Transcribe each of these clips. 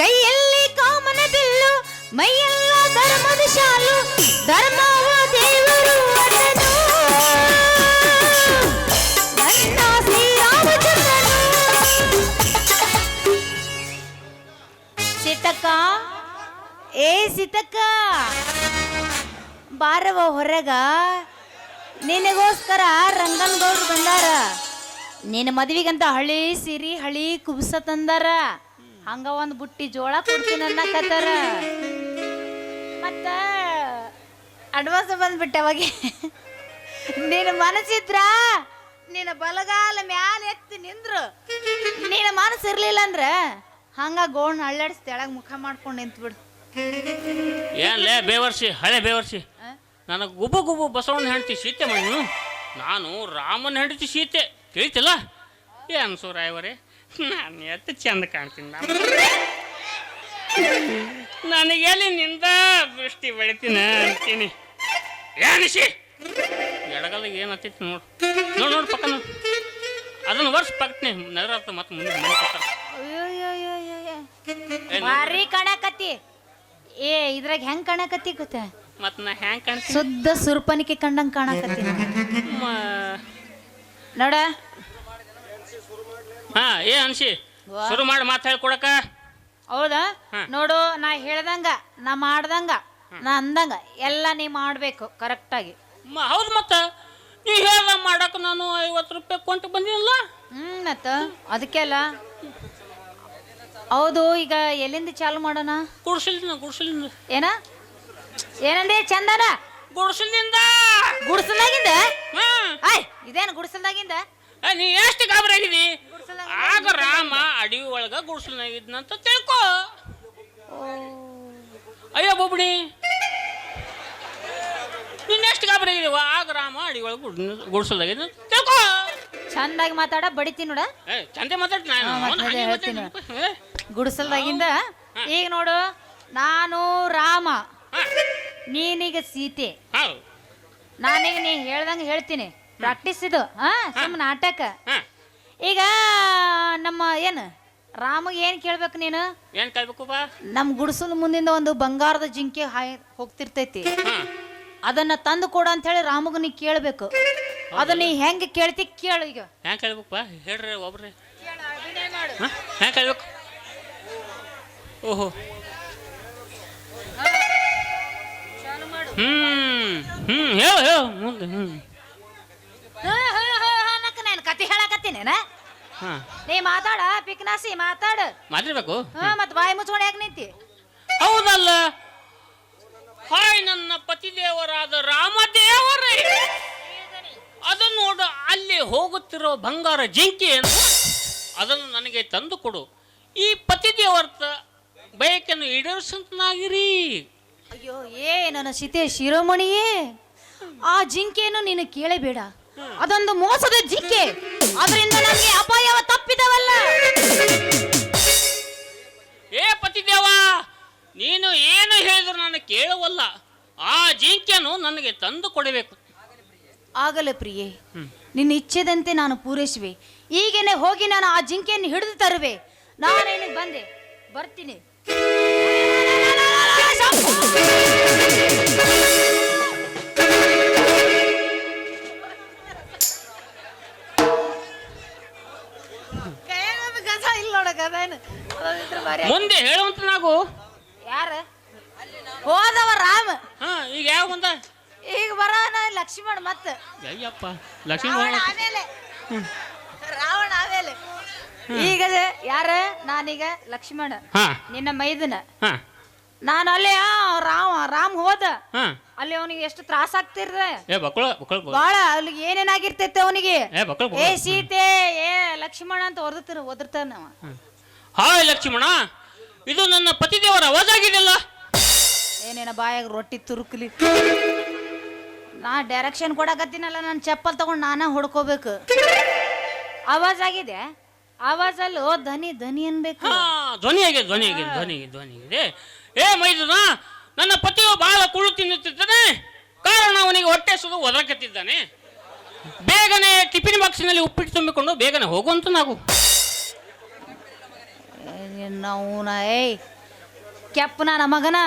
ಕೈಯಲ್ಲಿ ಕಾಮನ ಬಿಲ್ಲು ಮೈಯೆಲ್ಲ ಧರ್ಮದ ಶಾಲು, ಧರ್ಮವ ದೇವರು ಸಿತಕ್ಕ ಏ ಸೀತಕ್ಕ ಬಾರವ ಹೊರಗ. ನಿನಗೋಸ್ಕರ ರಂಗನ್ ಗೌಡ್ರು ಬಂದಾರ. ನಿನ್ನ ಮದ್ವಿಗಂತ ಹಳಿ ಸಿರಿ, ಹಳಿ ಕುಬ್ಸ ತಂದಾರ. ಹಂಗ ಒಂದ್ ಬುಟ್ಟಿ ಜೋಳ ಕೊಡ್ತೀನಿ ಅನ್ನಕತ್ತಾರ. ಮತ್ತ ಅಡ್ವಾನ್ಸ್ ಬಂದ್ಬಿಟ್ಟೆ ಅವಾಗ. ನಿನ್ನ ಮನಸ್ಸಿದ್ರ ನಿನ್ನ ಬಲಗಾಲ ಮ್ಯಾಲ ಎತ್ತಿ ನಿಂದ್ರು. ನಿನ್ನ ಮನಸ್ಸು ಇರ್ಲಿಲ್ಲ ಅಂದ್ರ ಹಂಗ ಗೋಣ್ ಅಳ್ಳಾಡ್ಸಿ ತೆಳಗ್ ಮುಖ ಮಾಡ್ಕೊಂಡು ನಿಂತ್ಬಿಡು ಏನ್ಲೇ ಬೇವರ್ಸಿ ಹಳೆ ಬೇವರ್ಸಿ ನನಗೆ ಗುಬ್ಬು ಗುಬ್ಬು ಬಸವಣ್ಣ ಹೆಂಡತಿ ಸೀತೆ ಮಣ್ಣು. ನಾನು ರಾಮನ ಹೆಂಡತಿ ಸೀತೆ. ತಿಳಿತಿಲ್ಲ? ಏನು ಸೂರಾಯವರೇ? ನಾನು ಎತ್ತ ಚಂದ ಕಾಣ್ತೀನಿ ನಾನು ನನಗೆ ಎಲ್ಲಿ ನಿಂದ ದೃಷ್ಟಿ ಬೆಳಿತೀನಿ ಅಂತೀನಿ. ಏನಿಸಿ ಎಡಗಲ್ದಾಗ ಏನು ಹತ್ತೈತಿ ನೋಡು. ನೋಡು ನೋಡು ಪಕ್ಕ ನೋಡು. ಅದನ್ನು ವರ್ಷ ಪಕ್ಕನೆ ನಗರ ಮತ್ತೆ ಮುಂದೆ ಮನೆ ಭಾರಿ ಕಾಣಕತ್ತಿ. ಏ ಇದ್ರಾಗ ಹೆಂಗ್ ಕಾಣಕತ್ತಿ ಗೊತ್ತ? ಮತ್ ನಾ ಹೆಂಗ್ ಕಾಣ್ತೀನಿ? ಶುದ್ಧ ಸುರ್ಪನಿಕೆ ಕಂಡಂಗ್ ಕಾಣಕತ್ತಿ ನೋಡ ಹಾ ಏ ಅನ್ಸಿ ವಾ. ಶುರು ಮಾಡಿ ಮಾತು ಹೇಳ್ಕೊಡಕ. ಹೌದಾ? ಹಾ. ನೋಡು ನಾ ಹೇಳ್ದಂಗ ನಾ ಮಾಡ್ದಂಗ ನಾ ಅಂದಂಗ ಎಲ್ಲ ನೀ ಮಾಡ್ಬೇಕು ಕರೆಕ್ಟಾಗಿ. ಮ- ಹೌದು ಮತ್ತ. ನೀ ಹೇಳ್ದ ಮಾಡಕ್ ನಾನು ಐವತ್ತು ರೂಪಾಯಿ ಕೊಂಟು ಬಂದಿಲ್ಲ ಹ್ಮ್ ಮತ್ತ. ಅದಕ್ಕೆಲ್ಲ ಹೌದು ಈಗ ಎಲ್ಲಿಂದ ಚಾಲು ಮಾಡೋಣ? ಗುಡ್ಸಲಿಂದ ಗುಡ್ಸಲಿಂದ. ಏನ? ಏನಂದೆ ಚಂದನ? ಗುಡ್ಸಲಿಂದ. ಗುಡ್ಸಲ್ದಾಗಿಂದ? ಹಾ ಆಯ್ ಇದೇನು ಗುಡ್ಸಲ್ದಾಗಿಂದ? ನೀ ಎಷ್ಟು ಗಾಬರಿ ಆಗಿದಿ? ಗುಡ್ಸಲ್ದಾಗ ಆಗ ರಾಮ ಅಡವಿ ಒಳಗ ಗುಡ್ಸಲ್ನಾಗಿದ್ನಂತ ತಿಳ್ಕೊ. ಅಯ್ಯೋ ಬೊಬ್ಬಣಿ. ನೀನ್ ಎಷ್ಟು ಗಾಬರಿ ಆಗಿದೀವ ಆಗ ರಾಮ ಅಡಿ ಒಳಗೆ ಗುಡ್ಸಲಾಗಿದ್ ತಿಳ್ಕೊ. ಚಂದಾಗಿ ಮಾತಾಡ ಬಡಿತೀನಿ ನೋಡ. ಚಂದ ಮಾತಾಡ್ ಗುಡಿಸಲ್ದಾಗಿಂದ ಈಗ ನೋಡು ನಾನು ರಾಮ. ನೀನೀಗ ಸೀತೆ. ನಾನೀಗ ನೀ ಹೇಳ್ದಂಗೆ ಹೇಳ್ತೀನಿ. ಪ್ರಾಕ್ಟೀಸ್ ಇದು. ಹಾ ಸುಮ್ಮ ನಾಟಕ. ಈಗ ನಮ್ಮ ಏನು ರಾಮಗೆ ಏನು ಕೇಳ್ಬೇಕು ನೀನು? ಏನ್ ಕೇಳ್ಬೇಕು ಬಾ ನಮ್ಮ ಗುಡಿಸಲ ಮುಂದಿಂದ ಒಂದು ಬಂಗಾರದ ಜಿಂಕೆ ಹಾಯ್ ಹೋಗ್ತಿರ್ತೈತಿ. ಅದನ್ನ ತಂದು ಕೊಡು ಅಂತ ಹೇಳಿ ರಾಮಗ ನೀ ಕೇಳ್ಬೇಕು. ಅದನ್ನ ನೀ ಹೆಂಗೆ ಕೇಳ್ತಿ ಕೇಳು ಈಗ. ಹೆಂಗ್ ಕೇಳ್ಬೇಕು ಬಾ ಹೇಳ್ರಿ ಒಬ್ರಿ. ಹೆಂಗ್ ಕೇಳ್ಬೇಕು? ಓಹೋ. ಹ್ಮ್. ಹ್ಮ್ ಹೇಳು ಹೇಳು. ಮುಂದೆ ಹ್ಮ್. ನಾನು ಕತೆ ಹೇಳಕತ್ತೀನೇನ? ಹಾ. ನೀ ಮಾತಾಡ ಪಿಕ್ನಾಸಿ ಮಾತಾಡ. ಮಾತಾಡ್ಬೇಕು? ಹಾ ಮತ್ ಬಾಯಿ ಮುಚ್ಕೊಂಡು ಯಾಕೆ ನಿಂತಿ? ಹೌದಲ್ಲ. ಹಾಯ್ ನನ್ನ ಪತಿದೇವರಾದ ರಾಮದೇವರೇ. ಅದನ್ನು ನೋಡು ಅಲ್ಲಿ ಹೋಗುತ್ತಿರೋ ಬಂಗಾರ ಜಿಂಕೆಯನ್ನು ಅದನ್ನು ನನಗೆ ತಂದು ಕೊಡು. ಈ ಪತಿದೇವರ ಬಯಕೆಯನ್ನು ಈಡೇರಿಸಂತನಾಗಿರಿ ಅಯ್ಯೋ ಏ ನನ್ನ ಸೀತೆ ಶಿರೋಮಣಿಯೇ ಆ ಜಿಂಕೆಯನ್ನು ನೀನು ಕೇಳಬೇಡ. ಅದೊಂದು ಮೋಸದ ಜಿಂಕೆ ಅದರಿಂದ ನಮಗೆ ಅಪಾಯವ ತಪ್ಪಿದವಲ್ಲ. ಏ ಪತಿದೇವ ನೀನು ಏನು ಹೇಳಿದ್ರು ನಾನು ಕೇಳುವಲ್ಲ. ಆ ಜಿಂಕೆಯನ್ನು ನನಗೆ ತಂದು ಕೊಡಬೇಕು. ಆಗಲೇ ಪ್ರಿಯೆ. ನಿನ್ನ ಇಚ್ಛೆದಂತೆ ನಾನು ಪೂರೈಸುವೆ. ಈಗೇನೆ ಹೋಗಿ ನಾನು ಆ ಜಿಂಕೆಯನ್ನು ಹಿಡಿದು ತರುವೆ. ನಾನೇನಿಗೆ ಬಂದೆ? ಬರ್ತೀನಿ. ಮುಂದೆ ಹೇಳುವಂತ ನಾವು. ಯಾರ? ಹೋದವ ರಾಮ. ಹಾ ಈಗ ಯಾವ ಮುಂದ ಈಗ ಬರೋನ ಲಕ್ಷ್ಮಣ ಮತ್ತ. ಅಯ್ಯಪ್ಪ ಲಕ್ಷ್ಮಣ ರಾವಣ. ಆಮೇಲೆ. ರಾವಣ ಆಮೇಲೆ. ಈಗ ಯಾರ? ನಾನೀಗ ಲಕ್ಷ್ಮಣ. ಹಾ. ನಿನ್ನ ಮೈದನ. ಹಾ. ನಾನು ಅಲ್ಲಿ ಆ ರಾಮ ರಾಮ್ ಹೋದ. ಹಾ. ಅಲ್ಲಿ ಅವನಿಗೆ ಎಷ್ಟು ತ್ರಾಸ ಆಗ್ತಿರ್ದ. ಏ ಬಕ್ಕಳ ಬಕ್ಕಳ ಬಾಳ ಅಲ್ಲಿಗೆ ಏನೇನಾಗಿರ್ತೈತೆ ಅವನಿಗೆ? ಏ ಬಕ್ಕಳ ಏ ಸೀತೆ ಏ ಲಕ್ಷ್ಮಣ ಅಂತ ಒದರ್ತಾನ ಒದರ್ತಾನ ಅವ. ಹಾಯ್ ಲಕ್ಷ್ಮಣ ಇದು ನನ್ನ ಪತಿದೇವರ ಅವಾಜಾಗಿದೆಯಲ್ಲ ಏನೇನ ಬಾಯಾಗ ರೊಟ್ಟಿ ತುರುಕ್ಲಿ? ನಾ ಡೈರೆಕ್ಷನ್ ಕೊಡಕತ್ತೀನಲ್ಲ ನಾನು ಚಪ್ಪಲ್ ತಗೊಂಡು ನಾನೇ ಹೊಡ್ಕೋಬೇಕು. ಆವಾಜ್ ಆಗಿದೆ? ಆವಾಜಲ್ಲಿ ಓ ಧ್ವನಿ ಧ್ವನಿ ಅನ್ಬೇಕು. ಹಾ ಧ್ವನಿ ಆಗಿದೆ ಧ್ವನಿ ಆಗಿದೆ ಧ್ವನಿ ಆಗಿದೆ ಧ್ವನಿ ಆಗಿದೆ. ಏ ಮೈದುನ ನನ್ನ ಪತಿಯು ಬಹಳ ಕುಳು ತಿನ್ನುತ್ತಿದ್ದಾನೆ. ಕಾರಣ ಅವನಿಗೆ ಹೊಟ್ಟೆ ಸುದು ಒದಕತ್ತಿದ್ದಾನೆ ಬೇಗನೆ ಟಿಫಿನ್ ಬಾಕ್ಸಿನಲ್ಲಿ ಉಪ್ಪಿಟ್ಟು ತುಂಬಿಕೊಂಡು ಬೇಗನೆ ಹೋಗುವಂತ ನಾವು ಅವನ ಏಯ್ ಕೆಪ್ಪನ ಮಗನ?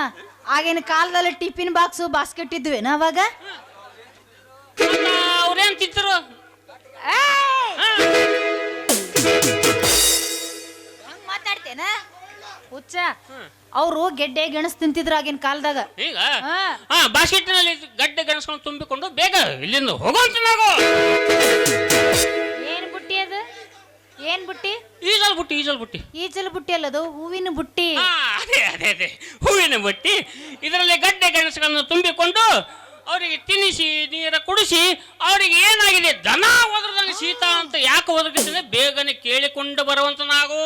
ಆಗಿನ ಕಾಲದಲ್ಲಿ ಟಿಫಿನ್ ಬಾಕ್ಸು ಬಾಸ್ಕೆಟ್ ಇದ್ವೇನ ಅವಾಗ? ಅವ್ರೇನ್ ತಿಂತರು ಮಾತಾಡ್ತೇನ? ಹುಚ್ಚ. ಅವರು ಗೆಡ್ಡೆ ಗೆಣಸ್ ತಿಂತಿದ್ರು ಆಗಿನ ಕಾಲದಾಗ. ಈಗ? ಹಾ. ಬಾಸ್ಕೆಟ್ನಲ್ಲಿ ಗಡ್ಡೆ ಗೆಣಸ್ಕೊಂಡು ತುಂಬಿಕೊಂಡು ಬೇಗ ಇಲ್ಲಿಂದ ಹೋಗೋಂತ ನಾವು. ಏನ್ ಬುಟ್ಟಿ? ಈಜಲ್ ಬುಟ್ಟಿ ಈಜಲ್ ಬುಟ್ಟಿ. ಈಜಲ್ ಬುಟ್ಟಿ ಅಲ್ಲದು ಹೂವಿನ ಬುಟ್ಟಿ. ಅದೇ ಅದೇ ಅದೇ. ಹೂವಿನ ಬುಟ್ಟಿ. ಇದರಲ್ಲಿ ಗಡ್ಡೆ ಗೆಣಸುಗಳನ್ನು ತುಂಬಿಕೊಂಡು ಅವರಿಗೆ ತಿನ್ನಿಸಿ ನೀರ ಕುಡಿಸಿ ಅವರಿಗೆ ಏನಾಗಿದೆ? ದನ ಒದ್ರದಲ್ಲಿ ಶೀತ ಅಂತ ಯಾಕೆ ಒದಗಿಸಿದೆ ಬೇಗನೆ ಕೇಳಿಕೊಂಡು ಬರುವಂತ ನಾವು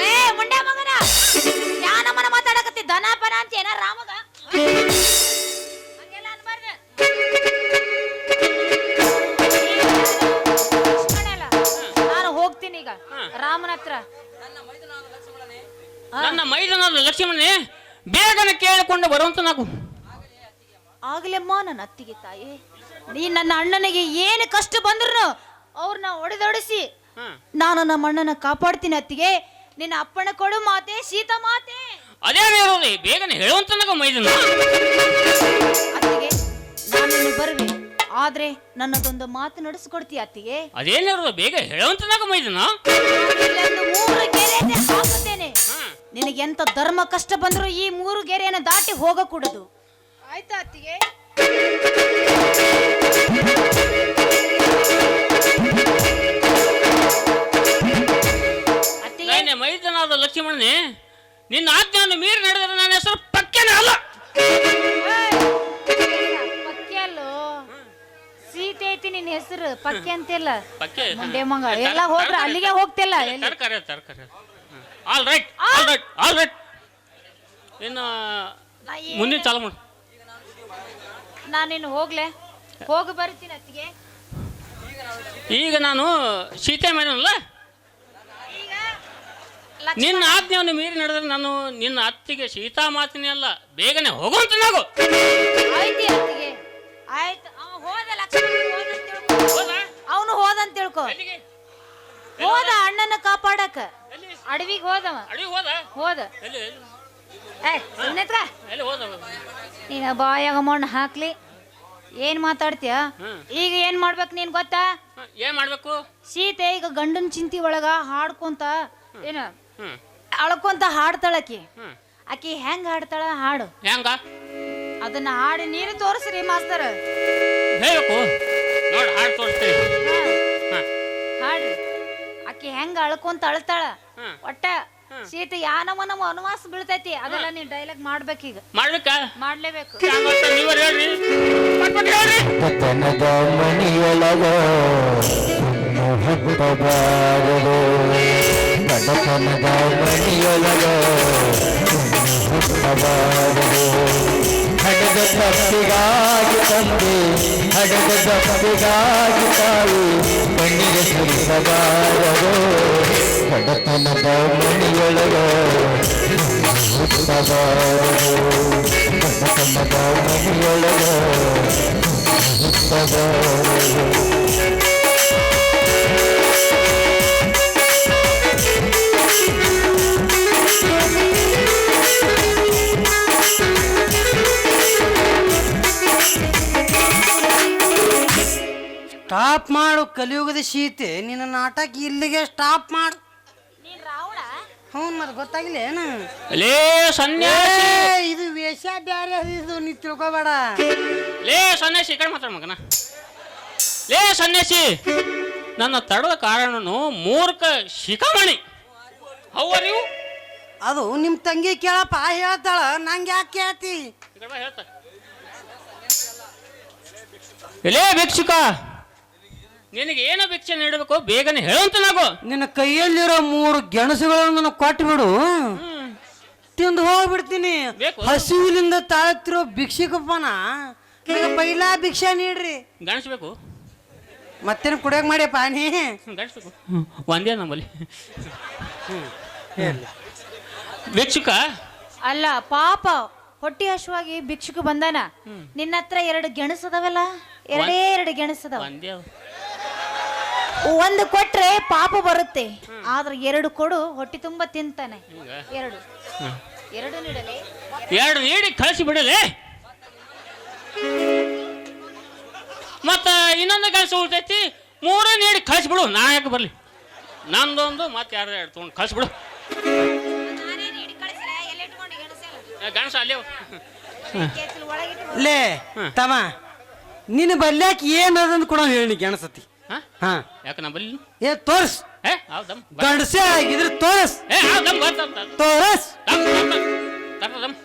ಲೇ ಮುಂಡೆ ಮಗನ? ಯಾ ನಮ್ಮನ ಮಾತಾಡಕತ್ತಿ? ದನ ಪನ ಅಂತ ಏನ ರಾಮಗ? ರಾಮನ ಹತ್ರ. ನನ್ನ ಮೈದನಾದ ಲಕ್ಷ್ಮಣನೇ ಬೇಗನೆ ಕೇಳಿಕೊಂಡು ಬರುವಂತ ನಾವು ಆಗ್ಲಮ್ಮ ನನ್ನ ಅತ್ತಿಗೆ ತಾಯಿ. ನೀ ನನ್ನ ಅಣ್ಣನಿಗೆ ಏನು ಕಷ್ಟ ಬಂದ್ರು ಅವ್ರನ್ನ ಒಡೆದೊಡಿಸಿ ನಾನು ನಮ್ಮ ಅಣ್ಣನ ಕಾಪಾಡ್ತೀನಿ ಅತ್ತಿಗೆ. ನಿನ್ನ ಅಪ್ಪಣ ಕೊಡು ಮಾತೆ ಶೀತ ಮಾತೆ. ಅದೇ ಬೇಗನೆ ಹೇಳುವಂತ ಮೈದನ. ಅತ್ತಿಗೆ ನಾನು ಬರುವೆ. ಆದ್ರೆ ನನ್ನದೊಂದು ಮಾತು ನಡೆಸ್ಕೊಡ್ತೀಯ ಅತ್ತಿಗೆ? ಅದೇನಿರೋದು ಬೇಗ ಹೇಳುವಂತ ನಾವು ಮೈದನ ಇಲ್ಲೊಂದು ಮೂರು ಗೆರೆಯನ್ನೇ ಹಾಕುತ್ತೇನೆ ನಿನಗೆ ಎಂತ ಧರ್ಮ ಕಷ್ಟ ಬಂದರೂ ಈ ಮೂರು ಗೆರೆಯನ್ನು ದಾಟಿ ಹೋಗಕೂಡದು. ಆಯ್ತಾ ಅತ್ತಿಗೆ? ಅತ್ತಿಗೆ? ನಾನೇ ಮೈದನಾದ ಲಕ್ಷ್ಮಣನೇ ನಿನ್ನ ಆಜ್ಞೆಯನ್ನು ಮೀರಿ ನಡೆದರೆ ನನ್ನ ಹೆಸರು ಪಕ್ಕನೇ ಅಲ್ಲ. ಹೆಸರು ಪಕ್ಕೆ ಅಂತಿಲ್ಲ. ಪಕ್ಕೆ? ಮುಂಡೆ ಮಂಗ. ಎಲ್ಲ ಹೋದ್ರ ಅಲ್ಲಿಗೆ ಹೋಗ್ತಿಲ್ಲ. ಎಲ್ಲಿ? ತರಕಾರಿ ತರಕಾರಿ. All right all right all right ಇನ್ನು ಮುಂದಿನ ಚಾಲು ಮಾಡು ನಾನಿನ್ನು ಹೋಗ್ಲೆ? ಹೋಗಿ ಬರ್ತೀನಿ ಅತ್ತಿಗೆ. ಈಗ ನಾನು ಸೀತೆ ಮೇನಲ್ಲ ನಿನ್ನ ಆಜ್ಞೆಯನ್ನು ಮೀರಿ ನಡೆದ್ರೆ ನಾನು ನಿನ್ನ ಅತ್ತಿಗೆ ಸೀತಾ ಮಾತಿನೇ ಅಲ್ಲ. ಬೇಗನೆ ಹೋಗುವಂತ ನಾವು ಆಯ್ತು ಅತ್ತಿಗೆ. ಆಯ್ತು ಅವನು ಹೋದಂತ ತಿಳ್ಕೊ. ಹೋದ ಅಣ್ಣನ ಕಾಪಾಡಕ. ಅಡವಿಗೆ ಹೋದವ. ಹೋದ? ನೀನ ಬಾಯಾಗ ಮಣ್ಣು ಹಾಕ್ಲಿ. ಏನ್ ಮಾತಾಡ್ತೀಯ? ಈಗ ಏನ್ ಮಾಡ್ಬೇಕು ನೀನ್ ಗೊತ್ತಾ? ಏನ್ ಮಾಡ್ಬೇಕು? ಸೀತೆ ಈಗ ಗಂಡನ ಚಿಂತಿ ಒಳಗ ಹಾಡ್ಕೊಂತ ಏನ? ಅಳ್ಕೊಂತ ಹಾಡ್ತಾಳಕಿ. ಅಕಿ ಆಕಿ ಹೆಂಗ್ ಹಾಡ್ತಾಳ ಹಾಡು. ಹೆಂಗ? ಅದನ್ನ ಹಾಡಿ ನೀನು ತೋರಿಸ್ರಿ ಮಾಸ್ತರ್. ಹೇಳ್ಬೇಕು ನೋಡ್ ಹಾಡು ತೋರಿಸ್ತೀನಿ ಹಾ, ಹ, ಹಾಡ್ರಿ ಆಕಿ ಹೆಂಗ ಅಳ್ಕೊಂತ ಅಳ್ತಾಳ. ಒಟ್ಟ ಸೀತೆ ಯಾ ನಮ್ಮ ನಮ್ಮ ವನವಾಸ ಬೀಳ್ತೈತಿ. ಅದೆಲ್ಲ ನೀನ್ ಡೈಲಾಗ್ ಮಾಡ್ಬೇಕೀಗ ಮಾಡ್ಬೇಕಾ? ಮಾಡ್ಲೇಬೇಕು. ಹ್ಯಾಂಗಂತ ನೀವೇ ಹೇಳ್ರಿ. ಬಡತನದ ಮನೆಯೊಳಗ ಹುಟ್ಟಬಾರದು ಹಡದ ತಪ್ಪಿಗಾಗಿ ತಂದೆ ಹಡದ ತಪ್ಪಿಗಾಗಿ ತಾಯಿ ಕಣ್ಣಿಗೆ ಸುರಿಸಬಾರದು. ಬಡತನದ ಮಣಿಯೊಳಗ ಹುಟ್ಟಬಾರದು ಬಡತನದ ಮಣಿಯೊಳಗ ಹುಟ್ಟಬಾರದು ಸ್ಟಾಪ್ ಮಾಡು ಕಲಿಯುಗದ ಶೀತೆ ನಿನ್ನ ನಾಟಕ ಇಲ್ಲಿಗೆ ಸ್ಟಾಪ್ ಮಾಡು. ಹ್ಞೂ ಮತ್ತೆ ಗೊತ್ತಾಗಿಲ್ಲ ಏನು? ಲೇ ಸನ್ಯಾಸಿ. ಇದು ವೇಷ ಬ್ಯಾರೆ ಅದು ಇದು ನೀ ತಿಳ್ಕೊಬೇಡ. ಲೇ ಸನ್ಯಾಸಿ ಈ ಕಡೆ ಮಾತಾಡ ಮಗನ. ಲೇ ಸನ್ಯಾಸಿ ನನ್ನ ತಡದ ಕಾರಣನು ಮೂರ್ಖ ಶಿಖಾಮಣಿ. ಹೌದು ಯು ಅದು ನಿಮ್ಮ ತಂಗಿ ಕೇಳಪ್ಪ ಹೇಳ್ತಾಳ ನಂಗೆ ಯಾಕೆ ಕೇಳ್ತಿ? ಹೇಳ್ತಾ. ಲೇ ಭಿಕ್ಷುಕ. ನಿನಗೆ ಏನು ಭಿಕ್ಷೆ ನೀಡಬೇಕು? ಬೇಗನೆ ಹೇಳುವಂತ ನಾವು ನಿನ್ನ ಕೈಯಲ್ಲಿರೋ ಮೂರು ಗೆಣಸುಗಳನ್ನು ನನಗೆ ಕೊಟ್ಟು ಬಿಡು. ತಿಂದು ಹೋಗ್ಬಿಡ್ತೀನಿ. ಬೇಕು. ಹಸಿವಿನಿಂದ ತಾಳ್ತಿರೋ ಭಿಕ್ಷಕಪ್ಪನ ನನಗೆ ಪೈಲಾ ಭಿಕ್ಷೆ ನೀಡ್ರಿ. ಗಣಿಸ್ಬೇಕು. ಮತ್ತೇನು ಕುಡಿಯಕ್ ಮಾಡಿ ಪಾನಿ ಗಣಿಸ್ಬೇಕು. ಒಂದೇ ನಮ್ಮಲ್ಲಿ. ಭಿಕ್ಷುಕ? ಅಲ್ಲ ಪಾಪ ಹೊಟ್ಟಿ ಹಶುವಾಗಿ ಭಿಕ್ಷುಕ ಬಂದಾನ. ನಿನ್ನ ಹತ್ರ ಎರಡು ಗೆಣಸದವಲ್ಲ ಎರಡೇ ಎರಡು ಗೆಣಸದವ ಒಂದೇ ಒಂದು ಕೊಟ್ರೆ ಪಾಪ ಬರುತ್ತೆ. ಆದ್ರೆ ಎರಡು ಕೊಡು ಹೊಟ್ಟೆ ತುಂಬಾ ತಿಂತಾನೆ. ಎರಡು. ಎರಡು ನೀಡಲಿ. ಎರಡು ನೀಡಿ ಕಳಿಸಿ ಬಿಡಲೆ. ಮತ್ತ ಇನ್ನೊಂದು ಕೆಲಸ ಉಳ್ತೈತಿ ಮೂರೇ ನೀಡಿ ಕಳಿಸ್ಬಿಡು ನಾ ಯಾಕೆ ಬರಲಿ? ನಂದೊಂದು ಮತ್ತೆ ಯಾರು ಎರಡು ತೊಗೊಂಡು ಕಳಿಸ್ಬಿಡು ಗಣಸ ಅಲ್ಲಿ. ಲೇ. ತಮ್ಮ ನಿನ್ನ ಏನು ಏನದಂದ್ ಕೂಡ ಹೇಳಿ ಗೆಣಸತಿ. ಹಾ? ಯಾಕೆ ನಾ ಬಲ್ಲಿ ಏ ತೋರ್ಸ್. ಏ ಹೌದಮ್ ಗಂಡಸೆ ಆಗಿದ್ರೆ ತೋರ್ಸ್. ಏ ಹೌದಮ್ ತೋರಸ್. ದಮ್ ದಮ್ ದಮ್ ದಮ್